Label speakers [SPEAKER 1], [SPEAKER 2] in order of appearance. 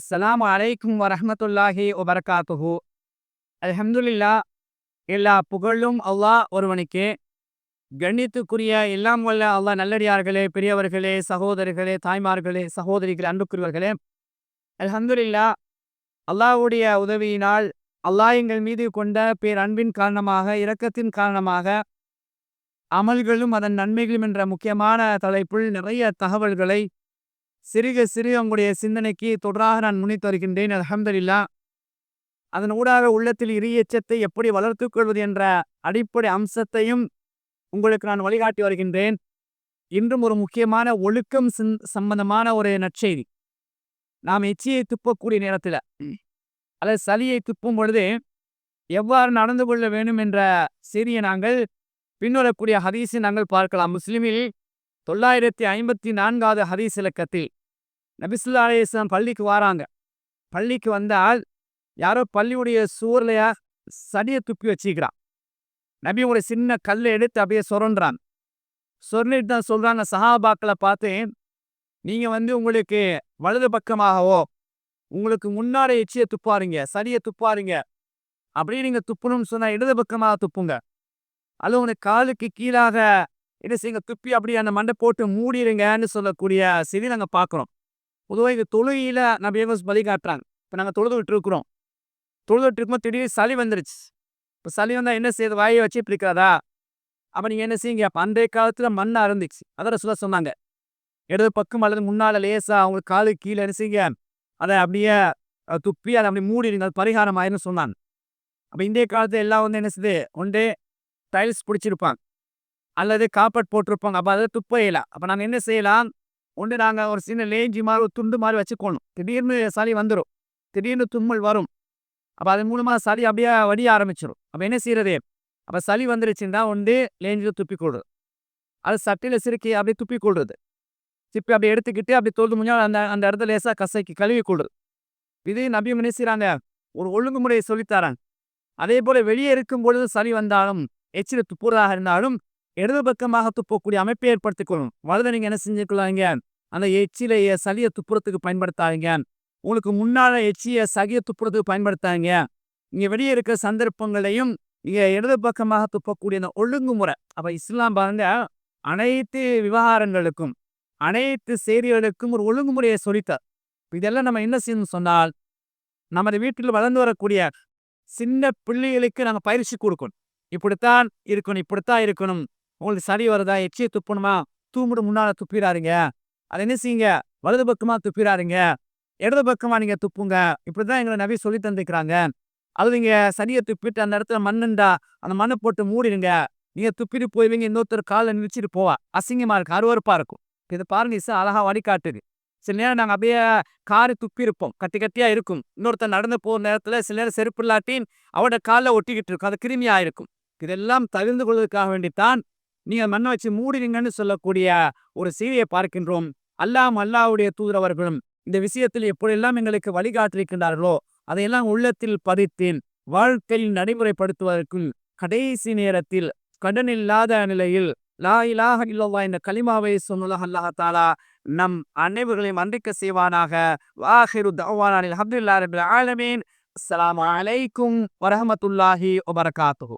[SPEAKER 1] அஸ்லாம் அலைக்கும் வரமத்துல்லாஹி வபரகாத்துஹு. அலமதுல்லா எல்லா புகழும் அல்லாஹ் ஒருவனுக்கே. கண்ணித்துக்குரிய எல்லாம் வல்ல அல்லாஹ் நல்லடியார்களே பெரியவர்களே சகோதரர்களே தாய்மார்களே சகோதரிகள் அன்புக்குரியவர்களே. அலமதுல்லா அல்லாஹ்வுடைய உதவியினால் அல்லாஹ் எங்கள் மீது கொண்ட பேர் அன்பின் காரணமாக இரக்கத்தின் காரணமாக அமல்களும் அதன் நன்மைகளும் என்ற முக்கியமான தலைப்பில் நிறைய தகவல்களை சிறுக சிறு உங்களுடைய சிந்தனைக்கு தொடராக நான் முன்னித்து வருகின்றேன். அல்ஹம்துலில்லா. அதன் ஊடாக உள்ளத்தில் இரியச்சத்தை எப்படி வளர்த்துக் கொள்வது என்ற அடிப்படை அம்சத்தையும் உங்களுக்கு நான் வழிகாட்டி வருகின்றேன். இன்றும் ஒரு முக்கியமான ஒழுக்கம் சம்பந்தமான ஒரு நற்செய்தி. நாம் எச்சியை துப்பக்கூடிய நேரத்தில் அல்லது சளியை துப்பும் பொழுது எவ்வாறு நடந்து கொள்ள வேண்டும் என்ற செய்தியை நாங்கள் பின்வரக்கூடிய ஹதீஸை நாங்கள் பார்க்கலாம். முஸ்லிமில் தொள்ளாயிரத்தி ஐம்பத்தி நான்காவது ஹதீஸ் இலக்கத்தில் நபிசுல்லா அலையம் பள்ளிக்கு வராங்க. பள்ளிக்கு வந்தால் யாரோ பள்ளியுடைய சூர்லையா சடியை துப்பி வச்சுக்கிறான் நபி ஒரு சின்ன கல்லை எடுத்து அப்படியே சொரன்றான். சொல்லிட்டு தான் சொல்றாங்க சஹாபாக்களை பார்த்து நீங்க வந்து உங்களுக்கு வலது பக்கமாகவோ உங்களுக்கு முன்னாடி எச்சியை துப்பாருங்க சடியை துப்பாருங்க. அப்படியே நீங்க துப்பணும்னு சொன்னா இடது பக்கமாக துப்புங்க. அது உனக்கு காலுக்கு கீழாக என்ன செய்யுங்க துப்பி அப்படியே அந்த மண்டை போட்டு மூடிடுங்கன்னு சொல்லக்கூடிய செய்தி நாங்கள் பார்க்குறோம். பொதுவாக இது தொழுகையில் நம்ம ஏவஸ் பலி காட்டுறாங்க? இப்போ நாங்கள் தொழுது விட்டுருக்குறோம் தொழுது விட்டுருக்கும்போது திடீர்னு சளி வந்துருச்சு. இப்போ சளி வந்தால் என்ன செய்யுது வாயை வச்சு பிடிக்காதா அப்போ நீங்கள் என்ன செய்யுங்க அப்போ அன்றைய காலத்தில் மண்ணை அறந்துச்சு. அதை சொல்ல சொன்னாங்க. இடது பக்கம் அல்லது முன்னால் லேசாக அவங்களுக்கு காலு கீழே என்ன செய்யுங்க? அதை அப்படியே துப்பி அதை அப்படி மூடிடுங்க அது பரிகாரம் ஆயிருன்னு சொன்னாங்க. அப்போ இந்திய காலத்தில் எல்லாம் வந்து என்ன செய்யுது ஒன்றே டைல்ஸ் பிடிச்சிருப்பாங்க. அல்லது காப்பட் போட்டிருப்பாங்க. அப்போ அதை துப்பையில அப்போ நாங்கள் என்ன செய்யலாம்? ஒன்று நாங்கள் ஒரு சின்ன லேஞ்சி மாதிரி ஒரு துண்டு மாதிரி வச்சுக்கணும். திடீர்னு சளி வந்துடும் திடீர்னு தும்மல் வரும். அப்போ அதன் மூலமாக சளி அப்படியே வடிய ஆரம்பிச்சிடும் அப்போ என்ன செய்யறது அப்போ சளி வந்துருச்சுன்னா ஒன்று லேஞ்சில் துப்பி கொடுறது அது சட்டையில் சிறுக்கி அப்படியே துப்பி கொடுறது சிப்பி அப்படியே எடுத்துக்கிட்டு அப்படி தோல்து முடிஞ்சால் அந்த அந்த இடத்துல லேசாக கசைக்கு கழுவி கொள்றது இது நபியும் என்ன செய்கிறாங்க ஒரு ஒழுங்குமுறையை சொல்லித்தராங்க அதே போல் வெளியே இருக்கும் பொழுது சளி வந்தாலும் எச்சில் துப்புறதாக இருந்தாலும் இடது பக்கமாக துப்பக்கூடிய அமைப்பை ஏற்படுத்திக் கொள்ளும் வலது நீங்கள் என்ன செஞ்சுக்கலாங்க? அந்த எச்சிலைய சளிய துப்புறத்துக்கு பயன்படுத்தாதீங்க. உங்களுக்கு முன்னால எச்சிய சகிய துப்புறத்துக்கு பயன்படுத்தாங்க இங்க வெளியே இருக்கிற சந்தர்ப்பங்களையும் இங்க இடது பக்கமாக துப்பக்கூடிய அந்த ஒழுங்குமுறை. அப்ப இஸ்லாம் பாருங்க அனைத்து விவகாரங்களுக்கும் அனைத்து செய்திகளுக்கும் ஒரு ஒழுங்குமுறையை சொல்லித்தார். இதெல்லாம் நம்ம என்ன செய்யணும் சொன்னால் நமது வீட்டில் வளர்ந்து வரக்கூடிய சின்ன பிள்ளைகளுக்கு நாங்கள் பயிற்சி கொடுக்கணும். இப்படித்தான் இருக்கணும் இப்படித்தான் இருக்கணும். உங்களுக்கு சளி வருதா எச்சியை துப்பணுமா தூமுடு முன்னால துப்பிடாருங்க அதை என்ன செய்யுங்க? வலது பக்கமா துப்பிடாருங்க இடது பக்கமா நீங்க துப்புங்க. இப்படி தான் எங்களை நபி சொல்லி தந்துக்கிறாங்க அது நீங்க சனியை துப்பிட்டு அந்த இடத்துல மண்ணுண்டா அந்த மண்ணை போட்டு மூடிடுங்க. நீங்க துப்பிட்டு போய்வீங்க இன்னொருத்தர் காலில் நிறுத்திட்டு போவா. அசிங்கமா இருக்கு அருவருப்பா இருக்கும். இதை பாருங்க இசை அழகா வழிகாட்டுது. சில நேரம் நாங்கள் அப்படியே காரு துப்பி இருப்போம் கட்டி கட்டியாக இருக்கும். இன்னொருத்தர் நடந்து போகிற நேரத்தில் சில நேரம் செருப்பு இல்லாட்டின் அவரோட காலில் ஒட்டிக்கிட்டு இருக்கும். அது கிருமியாக இருக்கும். இதெல்லாம் தவிர்ந்து கொள்வதற்காக வேண்டித்தான் நீங்க மண்ணை வச்சு மூடினீங்கன்னு சொல்லக்கூடிய ஒரு செய்தியை பார்க்கின்றோம். அல்லாம் அல்லாவுடைய தூதரவர்களும் இந்த விஷயத்தில் எப்படியெல்லாம் எங்களுக்கு வழிகாட்டிருக்கின்றார்களோ அதையெல்லாம் உள்ளத்தில் பதித்தேன். வாழ்க்கையில் நடைமுறைப்படுத்துவதற்கும் கடைசி நேரத்தில் கடன் இல்லாத நிலையில் லா இலாக இல்லவா என்ற கலிமாவை சொன்னதாக அல்லாஹ் தாலா நம் அனைவர்களையும் அன்றைக்க செய்வானாக. வாஹிரு தவானில் அப்துல்லா ரபில் ஆலமீன். அஸ்லாம் அலைக்கும் வரஹமத்துல்லாஹி வபரகாத்துஹு.